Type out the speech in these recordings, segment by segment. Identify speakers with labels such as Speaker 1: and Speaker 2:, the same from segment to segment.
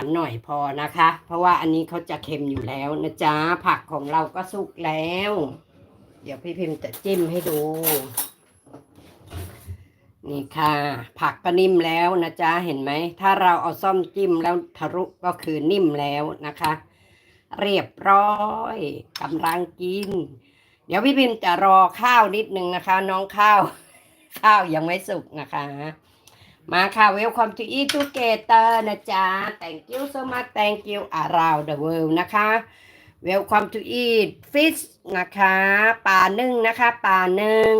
Speaker 1: านหน่อยพอนะคะ เพราะว่าอันนี้เขาจะเค็มอยู่แล้วนะจ๊ะ ผักของเราก็สุกแล้ว เดี๋ยวพี่พิมพ์จะจิ้มให้ดู นี่ค่ะ ผักก็นิ่มแล้วนะจ๊ะ เห็นไหม ถ้าเราเอาซ่อมจิ้มแล้วทะลุก็คือนิ่มแล้วนะคะ เรียบร้อยกำลังกิน เดี๋ยวพี่พิมพ์จะรอข้าวนิดนึงนะคะ น้องข้าว ข้าวยังไม่สุกนะคะ มาค่ะ welcome to eat together นะจ๊ะ thank you so much thank you around the world นะคะ welcome to eat fish นะคะปลานึ่งนะคะปลานึ่ง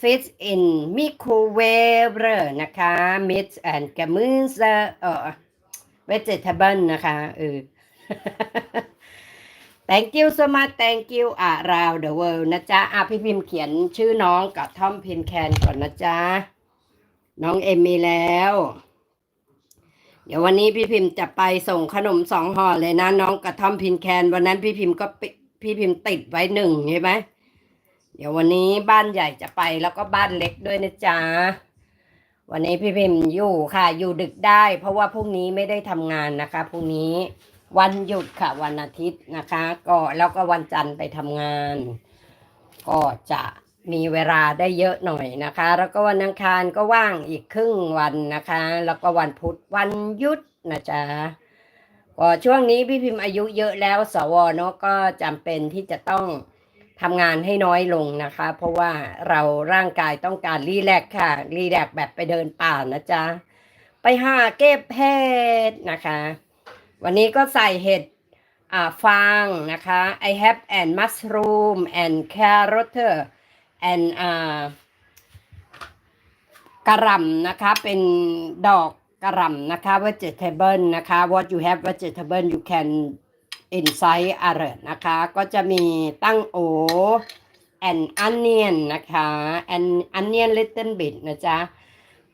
Speaker 1: fish in microwave นะคะ meat and กระมือเออ vegetable นะคะเออ thank you so much thank you around the world นะจ๊ะอะพี่พิมพ์เขียนชื่อน้องกับท่อมพินแคนก่อนนะจ๊ะ น้องเอมมีแล้ว เดี๋ยววันนี้พี่พิมพ์จะไปส่งขนมสองห่อเลยนะ น้องกระท่อมพินแคน วันนั้นพี่พิมพ์ก็พี่พิมพ์ติดไว้หนึ่งใช่ไหมเดี๋ยววันนี้บ้านใหญ่จะไปแล้วก็บ้านเล็กด้วยนะจ๊ะวันนี้พี่พิมพ์อยู่ค่ะ อยู่ดึกได้ เพราะว่าพรุ่งนี้ไม่ได้ทำงานนะคะพรุ่งนี้วันหยุดค่ะ วันอาทิตย์นะคะ ก็แล้วก็วันจันทร์ไปทำงาน ก็จะ มีเวลาได้เยอะหน่อยนะคะ แล้วก็วันอังคารก็ว่างอีกครึ่งวันนะคะ แล้วก็วันพุธวันหยุดนะจ๊ะก็ช่วงนี้พี่พิมพ์อายุเยอะแล้ว สวเนาะก็จำเป็นที่จะต้องทำงานให้น้อยลงนะคะ เพราะว่าเราร่างกายต้องการรีแลกค่ะ รีแลกแบบไปเดินป่านะจ๊ะ ไปหาเก็บเห็ดนะคะ วันนี้ก็ใส่เห็ดอ่าฟางนะคะ I have and mushroom and carrot and อ่ากระหล่ำนะคะเป็นดอกกระหล่ำนะคะ vegetable นะคะ what you have vegetable you can inside other นะคะ ก็จะมีตั้งโอ and onion นะคะ and onion little bit นะจ๊ะ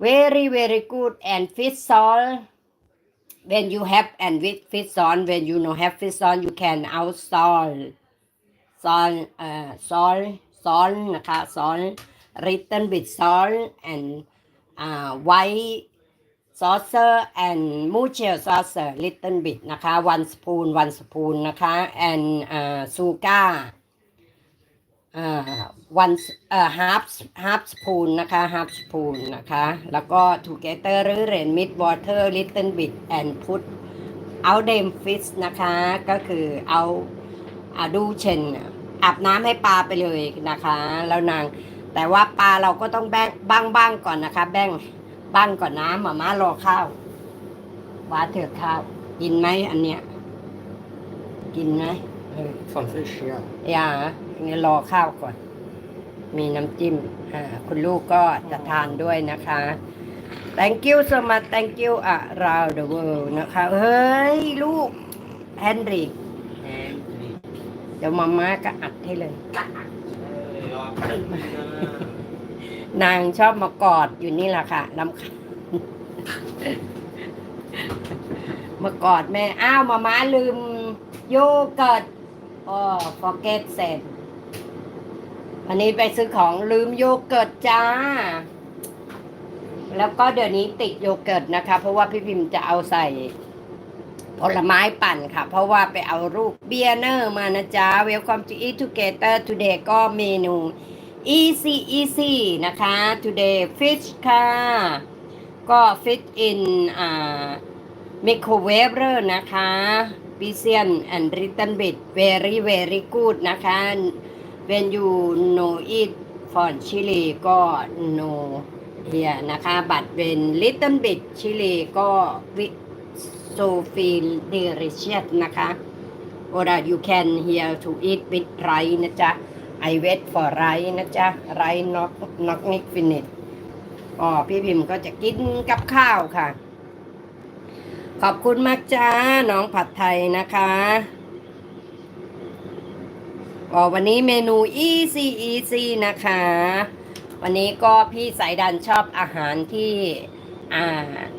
Speaker 1: very very good and fish salt when you have and with fish on when you no have fish on you can out salt salt เอ่อ salt salt นะคะ salt little bit salt and อ่า white saucer and mucho saucer little bit นะคะ one spoon one spoon นะคะ and อ่า sugar อ่า one เอ่อ half half spoon นะคะ half spoon นะคะ แล้วก็ together หรือ rain mid water little bit and put out them fish นะคะ ก็คือเอาอาดูเชน อาบน้ำให้ปลาไปเลยนะคะ แล้วนาง แต่ว่าปลาเราก็ต้องแบ่งบ้างบ้างก่อนนะคะ แบ่งบ้างก่อนนะหมาม่ารอข้าวว่าเถอะข้าวกินไหมอันเนี้ยกินไหมเออ
Speaker 2: Van vis, ja.
Speaker 1: อย่าเนี่ยรอข้าวก่อน มีน้ำจิ้มอ่าคุณลูกก็จะทานด้วยนะคะ thank you so much thank you around the world นะคะ เฮ้ย ลูกแฮนริก
Speaker 2: En drie.
Speaker 1: เดี๋ยวมาม่าก็อัดให้เลย
Speaker 2: Ja, prima.
Speaker 1: นางชอบมากอดอยู่นี่แหละค่ะลำคาญมากอดแม่ อ้าวมาม่าลืมโยเกิร์ตอ๋อ forget said วันนี้ไปซื้อของลืมโยเกิร์ตจ้า แล้วก็เดี๋ยวนี้ติดโยเกิร์ตนะคะ เพราะว่าพี่พิมพ์จะเอาใส่ ผลไม้ปั่นค่ะ เพราะว่าไปเอารูปเบียเนอร์มานะจ๊ะ Welcome to eat together today ก็เมนู easy easy นะคะ today fish ค่ะ ก็ fish in อ่า microwave นะคะ p i c i a n and little bit very very good นะคะ when you no eat for chili ก็ no here นะคะ but when little bit chili ก็ so feel delicious นะคะ or you can here to eat with rice นะจ๊ะ I wait for rice นะจ๊ะ rice not not n i finish อ๋อพี่พิมพ์ก็จะกินกับข้าวค่ะ ขอบคุณมากจ้า น้องผัดไทยนะคะอ๋อวันนี้เมนู easy easy นะคะ วันนี้ก็พี่สายดันชอบอาหารที่ อ่า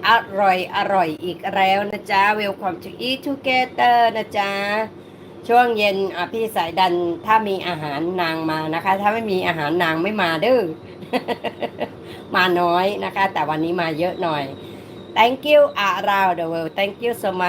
Speaker 1: อร่อยอร่อยอีกแล้วนะจ๊ะ Welcome to eat together นะจ๊ะ ช่วงเย็นอะพี่สายดันถ้ามีอาหารนางมานะคะ ถ้าไม่มีอาหารนางไม่มาเด้อมาน้อยนะคะ แต่วันนี้มาเยอะหน่อย thank you around the world thank you so much